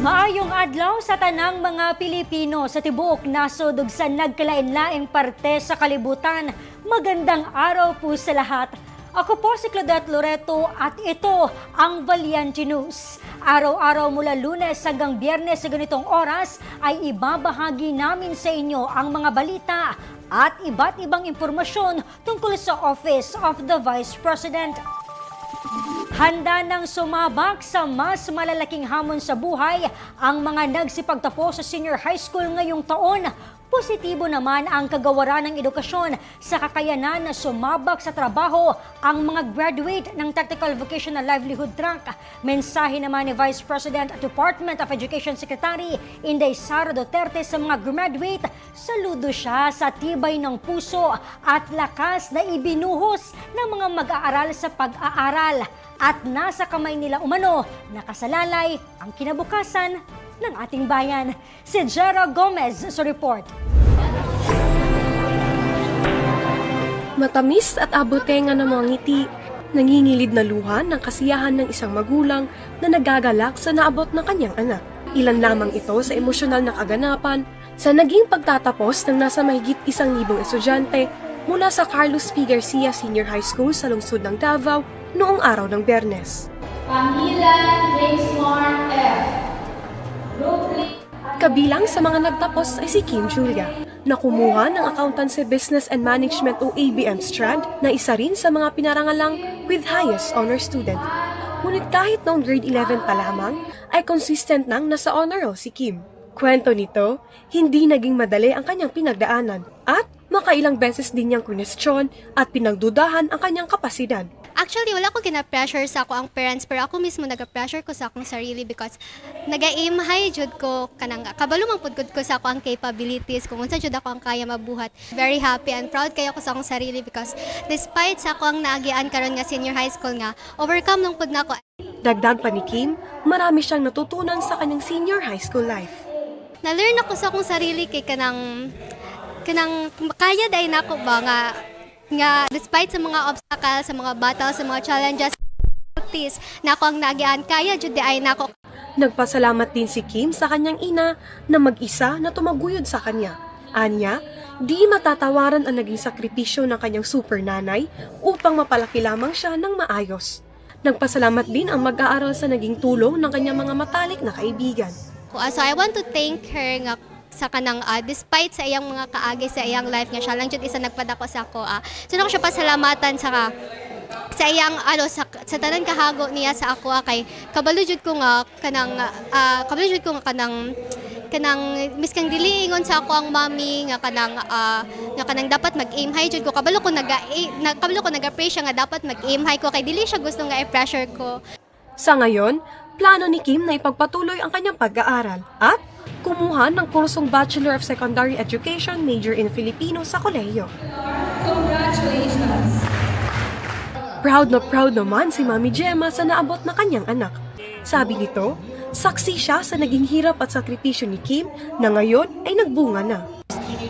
Maayong adlaw sa tanang mga Pilipino sa tibuok nasod ug nagkalain-laing parte sa kalibutan. Magandang araw po sa lahat. Ako po si Claudette Loreto at ito ang Valiente News. Araw-araw mula lunes hanggang biyernes sa ganitong oras ay ibabahagi namin sa inyo ang mga balita at iba't ibang impormasyon tungkol sa Office of the Vice President. Handa nang sumabak sa mas malalaking hamon sa buhay ang mga nagsipagtapos sa senior high school ngayong taon. Positibo naman ang kagawaran ng edukasyon. Sa kakayanan na sumabak sa trabaho ang mga graduate ng Technical Vocational Livelihood Track. Mensahe naman ni Vice President at Department of Education Secretary Inday Sara Duterte sa mga graduate, saludo siya sa tibay ng puso at lakas na ibinuhos ng mga mag-aaral sa pag-aaral. At nasa kamay nila umano nakasalalay ang kinabukasan ng ating bayan. Si Jera Gomez sa report. Matamis at abutenga ng mga ngiti, nangingilid na luha ng kasiyahan ng isang magulang na nagagalak sa naabot ng kanyang anak. Ilan lamang ito sa emosyonal na kaganapan sa naging pagtatapos ng nasa mahigit isang libong estudyante mula sa Carlos P. Garcia Senior High School sa lungsod ng Davao noong araw ng Bernes. Panghilan Racemark F. Kabilang sa mga nagtapos ay si Kim Julia, na kumuha ng Accountancy Business and Management o ABM strand na isa rin sa mga pinarangalang with highest honor student. Ngunit kahit noong grade 11 pa lamang, ay consistent nang nasa honor roll si Kim. Kwento nito, hindi naging madali ang kanyang pinagdaanan at makailang beses din niyang kunestyon at pinagdudahan ang kanyang kapasidad. Actually, wala ko gina-pressure sa ako ang parents, pero ako mismo naga-pressure ko sa akong sarili because naga-aim high jud ko kanang kabalo man pud ko sa ako ang capabilities kung unsa jud ako ang kaya mabuhat. Very happy and proud kayo ko sa akong sarili because despite sa ako ang naagian karon nga senior high school nga, overcome nung pud nako. Dagdag pa ni Kim, marami siyang natutunan sa kanyang senior high school life. Na-learn ako sa akong sarili kay kanang kanang kaya dai nako ba nga nga despite sa mga obstacles, sa mga battles, sa mga challenges, practice na ako ang naagian, kaya jud di ay nako Nagpasalamat din si Kim sa kanyang ina na mag-isa na tumaguyod sa kanya. Anya, di matatawaran ang naging sakripisyo ng kanyang super nanay upang mapalaki lamang siya ng maayos. Nagpasalamat din ang mag-aaral sa naging tulong ng kanyang mga matalik na kaibigan. Uh, So I want to thank her nga sa kanang ah, despite sa iyang mga kaagi sa iyang life nga siya lang jud isa nagpadako sa ako ah. So nako siya pasalamatan sa ka sa iyang ano sa, sa tanan kahago niya sa ako ah, kay kabalo jud ko nga kanang ah, kabalo jud ko nga kanang kanang miskang diliingon sa ako ang mami nga kanang ah, nga kanang dapat mag-aim high jud ko kabalo ko naga na, kabalo ko naga-pray siya nga dapat mag-aim high ko kay dili siya gusto nga i-pressure ko Sa ngayon, plano ni Kim na ipagpatuloy ang kanyang pag-aaral at kumuha ng kursong Bachelor of Secondary Education major in Filipino sa kolehiyo. Congratulations! Proud na proud naman si Mami Gemma sa naabot na kanyang anak. Sabi nito, saksi siya sa naging hirap at sakripisyo ni Kim na ngayon ay nagbunga na.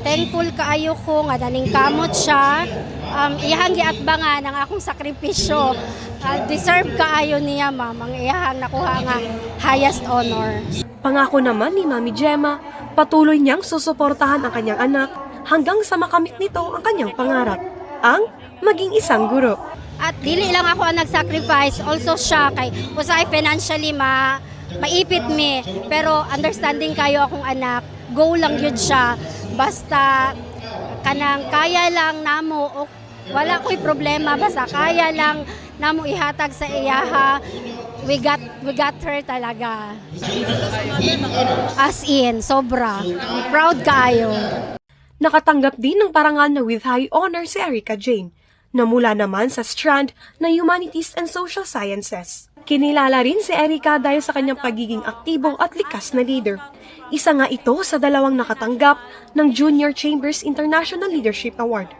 thankful kaayo ko nga daning kamot siya um, iyahang giatbangan ang akong sakripisyo Uh, deserve kaayo niya ma'am ang iyahang nakuha nga highest honor Pangako naman ni Mami Gemma, patuloy niyang susuportahan ang kanyang anak hanggang sa makamit nito ang kanyang pangarap, ang maging isang guro. at dili lang ako ang nag-sacrifice also siya kay usay financially ma maipit mi pero understanding kayo akong anak go lang yun siya basta kanang kaya lang namo wala ko'y problema basta kaya lang namo ihatag sa iyaha we got we got her talaga as in sobra proud kayo Nakatanggap din ng parangal na with high honor si Erica Jane, na mula naman sa strand na Humanities and Social Sciences. Kinilala rin si Erica dahil sa kanyang pagiging aktibo at likas na leader. Isa nga ito sa dalawang nakatanggap ng Junior Chambers International Leadership Award.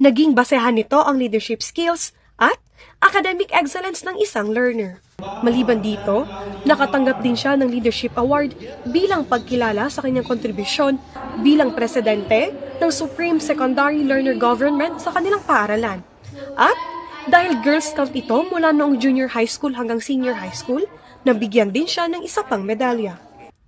Naging basehan nito ang leadership skills academic excellence ng isang learner. Maliban dito, nakatanggap din siya ng Leadership Award bilang pagkilala sa kanyang kontribusyon bilang presidente ng Supreme Secondary Learner Government sa kanilang paaralan. At dahil Girl Scout ito mula noong junior high school hanggang senior high school, nabigyan din siya ng isa pang medalya.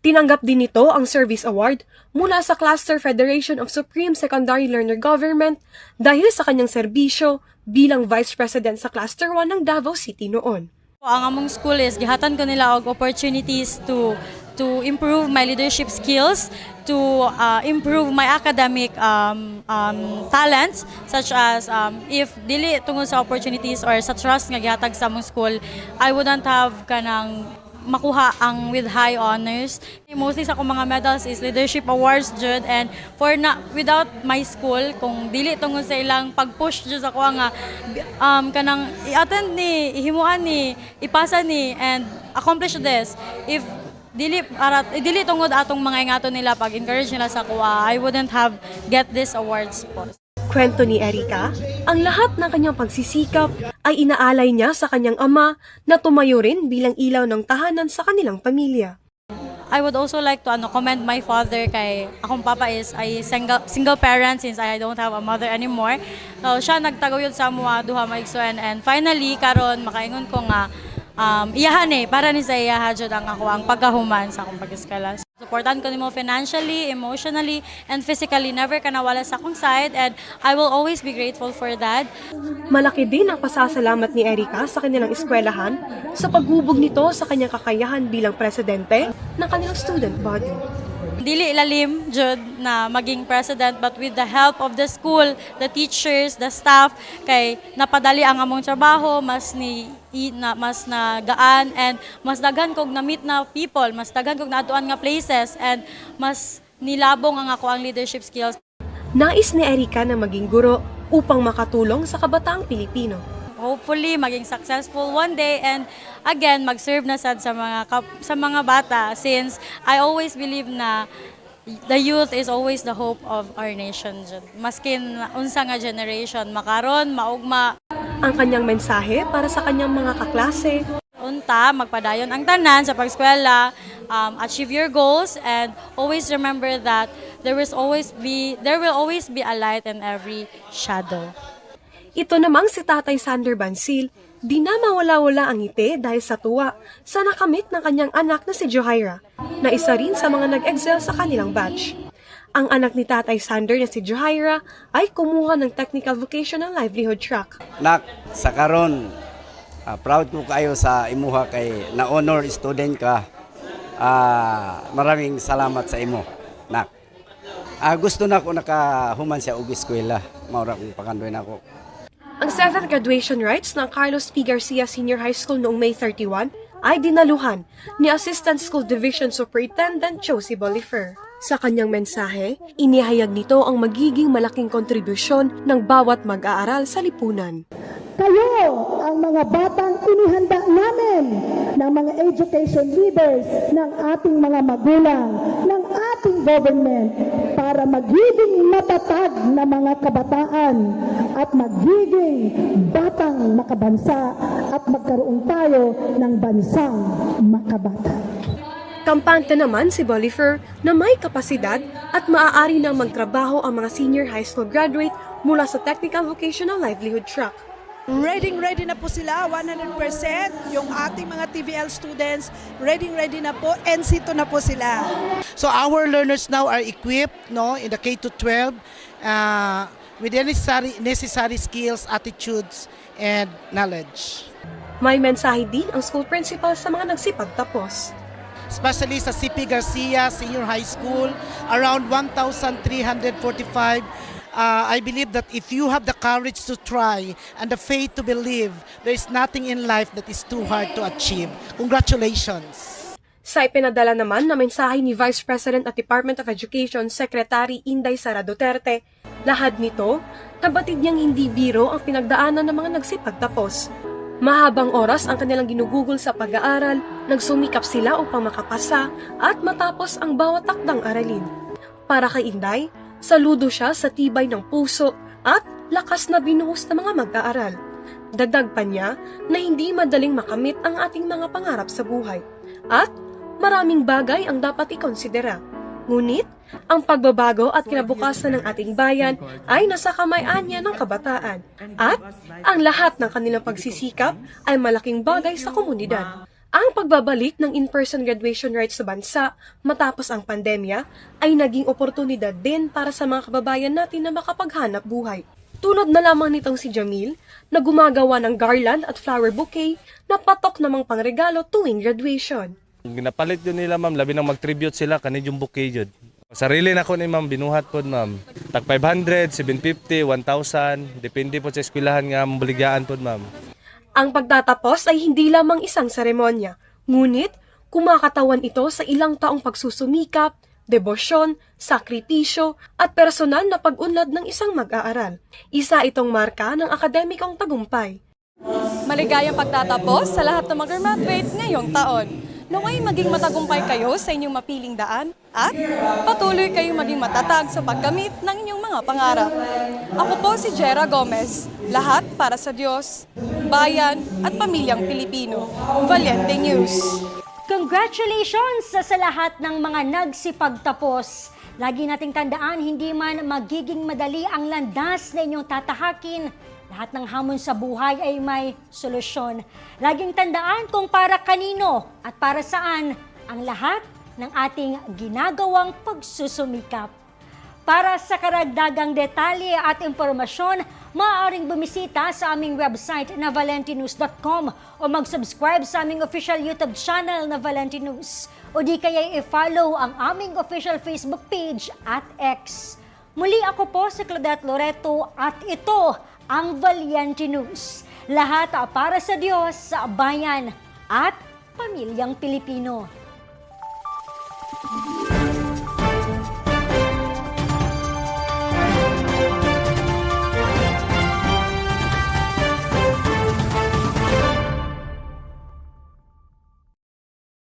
Tinanggap din nito ang Service Award mula sa Cluster Federation of Supreme Secondary Learner Government dahil sa kanyang serbisyo bilang Vice President sa Cluster 1 ng Davao City noon. Ang among school is gihatan ko nila og opportunities to to improve my leadership skills, to uh, improve my academic um, um, talents such as um, if dili tungod sa opportunities or sa trust nga gihatag sa among school, I wouldn't have kanang makuha ang with high honors. Mostly sa akong mga medals is leadership awards jud and for na without my school kung dili tungod sa ilang pag-push jud ako nga um kanang i-attend ni ihimuan ni ipasa ni and accomplish this if dili arat eh, dili tungod atong mga ingaton nila pag encourage nila sa kuha I wouldn't have get this awards po. Kwento ni Erika, ang lahat ng kanyang pagsisikap ay inaalay niya sa kanyang ama na tumayo rin bilang ilaw ng tahanan sa kanilang pamilya. I would also like to ano commend my father kay akong papa is ay single single parent since I don't have a mother anymore. So siya nagtaguyod sa mga duha maigsoon and finally karon makaingon ko nga um, iyahan eh para ni sa iyaha ang ako ang pagkahuman sa akong pag-eskwela. Supportan ko nimo financially, emotionally, and physically. Never ka nawala sa akong side and I will always be grateful for that. Malaki din ang pasasalamat ni Erika sa kanilang eskwelahan sa paghubog nito sa kanyang kakayahan bilang presidente ng kanilang student body. dili ilalim jud na maging president but with the help of the school, the teachers, the staff kay napadali ang among trabaho mas ni na, mas nagaan and mas daghan kog na meet na people, mas daghan kog naatuan nga places and mas nilabong ang ako ang leadership skills. Nais ni Erika na maging guro upang makatulong sa kabataang Pilipino. hopefully maging successful one day and again mag-serve na sad sa mga sa mga bata since I always believe na the youth is always the hope of our nation. Maskin unsa nga generation makaron maugma Ang kanyang mensahe para sa kanyang mga kaklase unta magpadayon ang tanan sa pag-eskwela um, achieve your goals and always remember that there will always be there will always be a light in every shadow. Ito namang si Tatay Sander Bansil, di na mawala-wala ang ngiti dahil sa tuwa sa nakamit ng kanyang anak na si Johaira, na isa rin sa mga nag-excel sa kanilang batch. Ang anak ni Tatay Sander na si Johaira ay kumuha ng Technical Vocational Livelihood Track. Nak, sa karon, ah, proud ko kayo sa imuha kay na honor student ka. Ah, maraming salamat sa imo, nak. Ah, gusto na ko nakahuman siya og eskwela. Maura kong pakandoy na ako. Ang 7th graduation rites ng Carlos P. Garcia Senior High School noong May 31 ay dinaluhan ni Assistant School Division Superintendent Josie Bolifer. Sa kanyang mensahe, inihayag nito ang magiging malaking kontribusyon ng bawat mag-aaral sa lipunan. Kayo ang mga batang inihanda namin ng mga education leaders, ng ating mga magulang, ng ating government para magiging matatag na mga kabataan at magiging batang makabansa at magkaroon tayo ng bansang makabata. Kampante naman si Bolifer na may kapasidad at maaari nang magtrabaho ang mga senior high school graduate mula sa Technical Vocational Livelihood Track. Ready ready na po sila 100% yung ating mga TVL students ready ready na po NC2 na po sila So our learners now are equipped no in the K to 12 uh, with the necessary necessary skills, attitudes and knowledge. May mensahe din ang school principal sa mga nagsipagtapos. Especially sa CP Garcia Senior High School, around 1,345 uh, I believe that if you have the courage to try and the faith to believe, there is nothing in life that is too hard to achieve. Congratulations! Sa ipinadala naman na mensahe ni Vice President at Department of Education Secretary Inday Sara Duterte, lahat nito, nabatid niyang hindi biro ang pinagdaanan ng mga nagsipagtapos. Mahabang oras ang kanilang ginugugol sa pag-aaral, nagsumikap sila upang makapasa at matapos ang bawat takdang aralin. Para kay Inday, saludo siya sa tibay ng puso at lakas na binuhos ng mga mag-aaral. Dagdag pa niya na hindi madaling makamit ang ating mga pangarap sa buhay. At maraming bagay ang dapat ikonsidera. Ngunit, ang pagbabago at kinabukasan ng ating bayan ay nasa kamay-anya ng kabataan. At ang lahat ng kanilang pagsisikap ay malaking bagay sa komunidad. Ang pagbabalik ng in-person graduation rights sa bansa matapos ang pandemya ay naging oportunidad din para sa mga kababayan natin na makapaghanap buhay. Tulad na lamang nitong si Jamil na gumagawa ng garland at flower bouquet na patok namang pangregalo tuwing graduation. Ginapalit yun nila ma'am, labi nang mag-tribute sila kanid yung bouquet yun. Sarili na ko ni ma'am, binuhat po ma'am. Tag 500, 750, 1,000, depende po sa eskwelahan nga mabaligyan po ma'am. Ang pagtatapos ay hindi lamang isang seremonya, ngunit kumakatawan ito sa ilang taong pagsusumikap, debosyon, sakripisyo, at personal na pag-unlad ng isang mag-aaral. Isa itong marka ng akademikong tagumpay. Maligayang pagtatapos sa lahat ng mag-graduate ngayong taon. Naway maging matagumpay kayo sa inyong mapiling daan at patuloy kayong maging matatag sa pagkamit ng inyong mga pangarap. Ako po si Jera Gomez, lahat para sa Diyos, bayan at pamilyang Pilipino. Valiente News. Congratulations sa, sa lahat ng mga nagsipagtapos. Lagi nating tandaan, hindi man magiging madali ang landas na inyong tatahakin. Lahat ng hamon sa buhay ay may solusyon. Laging tandaan kung para kanino at para saan ang lahat ng ating ginagawang pagsusumikap. Para sa karagdagang detalye at impormasyon, maaaring bumisita sa aming website na valentinews.com o mag-subscribe sa aming official YouTube channel na Valenti News o di kaya i-follow ang aming official Facebook page at X. Muli ako po si Claudette Loreto at ito ang Valiente News. Lahat para sa Diyos, sa bayan at pamilyang Pilipino.